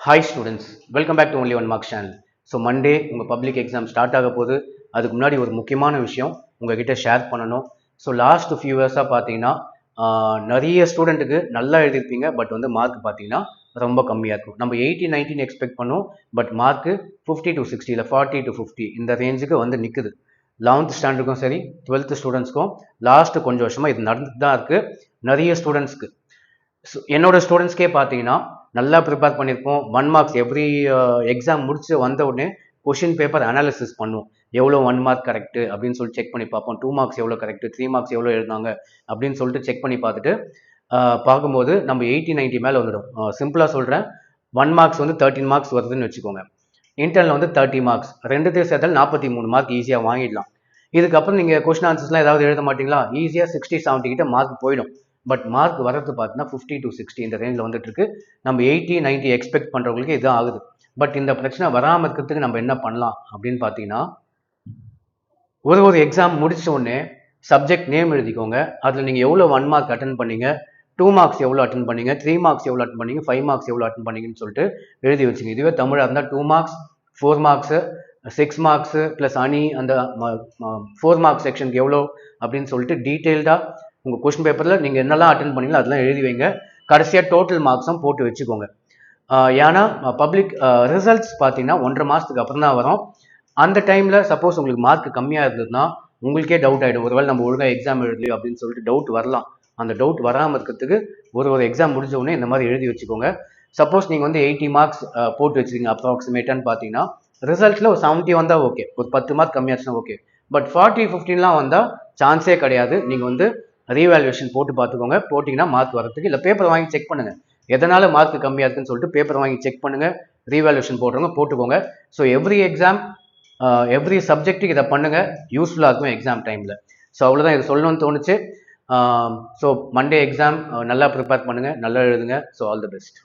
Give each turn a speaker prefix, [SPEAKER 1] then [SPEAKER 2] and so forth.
[SPEAKER 1] Hi students welcome back to only one mark channel so Monday உங்கள் public exam start ஆக போது அதுக்கு முன்னாடி ஒரு முக்கியமான விஷயம் உங்ககிட்ட ஷேர் பண்ணணும். ஸோ லாஸ்ட் ஃபியூ இயர்ஸாக பார்த்தீங்கன்னா நிறைய ஸ்டூடெண்ட்டுக்கு நல்லா எழுதியிருப்பீங்க. பட் வந்து மார்க் பார்த்தீங்கன்னா ரொம்ப கம்மியாக இருக்கும். நம்ம எயிட்டி நைன்டீன் எக்ஸ்பெக்ட் பண்ணோம். But mark fifty to sixty இல்லை ஃபார்ட்டி டு ஃபிஃப்டி இந்த ரேஞ்சுக்கு வந்து நிற்குது லெவன்த் ஸ்டாண்டர்டுக்கும் சரி டுவெல்த் ஸ்டூடெண்ட்ஸ்க்கும் லாஸ்ட்டு கொஞ்சம் வருஷமாக இது நடந்துட்டு தான் இருக்குது நிறைய ஸ்டூடெண்ட்ஸ்க்கு ஸோ என்னோட ஸ்டூடெண்ட்ஸ்க்கே பார்த்தீங்கன்னா நல்லா ப்ரிப்பேர் பண்ணியிருப்போம் ஒன் மார்க்ஸ் எவ்ரி எக்ஸாம் முடிச்சு வந்த உடனே கொஷின் பேப்பர் அனாலிசிஸ் பண்ணுவோம். எவ்வளோ ஒன் மார்க் கரெக்ட் அப்படின்னு சொல்லி செக் பண்ணி பார்ப்போம். டூ மார்க்ஸ் எவ்வளோ கரெக்ட் த்ரீ மார்க்ஸ் எவ்வளோ எழுதாங்க அப்படின்னு சொல்லிட்டு செக் பண்ணி பார்த்துட்டு பார்க்கும்போது நம்ம எயிட்டி நைன்ட்டி மேலே வந்துடும். சிம்பிளாக சொல்கிறேன் ஒன் மார்க்ஸ் வந்து தேர்ட்டின் மார்க்ஸ் வருதுன்னு வச்சுக்கோங்க. இன்டர்னில் வந்து தேர்ட்டி மார்க்ஸ் ரெண்டுத்தையும் சேர்த்தால் நாற்பத்தி மூணு மார்க் ஈஸியாக வாங்கிடலாம். இதுக்கப்புறம் நீங்கள் கொஸ்டின் ஆன்சர்ஸ்லாம் ஏதாவது எழுத மாட்டிங்களா? ஈஸியாக சிக்ஸ்டி செவன்ட்டி கிட்ட மார்க் போயிடும். பட் மார்க் வரது பார்த்தீங்கன்னா ஃபிஃப்டி டு சிக்ஸ்டி இந்த ரேஞ்சில் வந்துட்டு இருக்கு நம்ம எயிட்டி நைன்ட்டி எக்ஸ்பெக்ட் பண்ணுறவங்களுக்கு இது ஆகுது. பட் இந்த பிரச்சனை வராமல் இருக்கிறதுக்கு நம்ம என்ன பண்ணலாம் அப்படின்னு பார்த்தீங்கன்னா ஒரு ஒரு எக்ஸாம் முடிச்ச உடனே சப்ஜெக்ட் நேம் எழுதிக்கோங்க. அதில் நீங்கள் எவ்வளோ ஒன் மார்க் அட்டன் பண்ணீங்க? டூ மார்க்ஸ் எவ்வளோ அட்டன் பண்ணீங்க? த்ரீ மார்க்ஸ் எவ்வளோ அட்டன் பண்ணீங்க? ஃபைவ் மார்க்ஸ் எவ்வளோ அட்டன் பண்ணீங்கன்னு சொல்லிட்டு எழுதி வச்சுங்க. இதுவே தமிழாக இருந்தால் two marks four marks six marks plus அணி அந்த ஃபோர் மார்க்ஸ் செக்ஷனுக்கு எவ்வளோ அப்படின்னு சொல்லிட்டு டீட்டெயில்டாக உங்கள் கொஸ்டின் பேப்பரில் நீங்கள் என்னெல்லாம் அட்டன் பண்ணீங்களோ அதெல்லாம் எழுதி வைங்க. கடைசியாக டோட்டல் மார்க்ஸும் போட்டு வச்சுக்கோங்க. ஏன்னா பப்ளிக் ரிசல்ட்ஸ் பார்த்தீங்கன்னா ஒன்றரை மாதத்துக்கு அப்புறம் தான் வரும். அந்த டைமில் சப்போஸ் உங்களுக்கு மார்க் கம்மியாக இருந்ததுன்னா உங்களுக்கே டவுட் ஆகிடும் ஒருவேளை நம்ம ஒழுங்காக எக்ஸாம் எழுதலையோ அப்படின்னு சொல்லிட்டு டவுட் வரலாம். அந்த டவுட் வராமல் இருக்கிறதுக்கு ஒரு ஒரு எக்ஸாம் முடிஞ்ச உடனே இந்த மாதிரி எழுதி வச்சுக்கோங்க. சப்போஸ் நீங்கள் வந்து எயிட்டி மார்க்ஸ் போட்டு வச்சுருக்கீங்க அப்ராக்சிமேட்டான்னு பார்த்தீங்கன்னா ரிசல்ட்டில் ஒரு செவன்ட்டி வந்தால் ஓகே ஒரு பத்து மார்க் கம்மியாச்சுன்னா ஓகே பட் ஃபார்ட்டி ஃபிஃப்டின்லாம் வந்தால் சான்ஸே கிடையாது. நீங்கள் வந்து ரீவேல்யூஷன் போட்டு பார்த்துக்கோங்க. போட்டிங்கன்னா மார்க் வரத்துக்கு இல்லை பேப்பர் வாங்கி செக் பண்ணுங்கள் எதனால் மார்க் கம்மியாக இருக்குன்னு சொல்லிட்டு பேப்பர் வாங்கி செக் பண்ணுங்கள் ரீவேல்யூஷன் போடுறவங்க போட்டுக்கோங்க. ஸோ எவ்ரி எக்ஸாம் எவ்ரி சப்ஜெக்ட்டுக்கு இதை பண்ணுங்கள் யூஸ்ஃபுல்லாக இருக்கும் எக்ஸாம் டைமில் ஸோ அவ்வளோதான் இது சொல்லணும்னு தோணுச்சு. ஸோ மண்டே எக்ஸாம் நல்லா ப்ரிப்பேர் பண்ணுங்கள் நல்லா எழுதுங்க. So all the best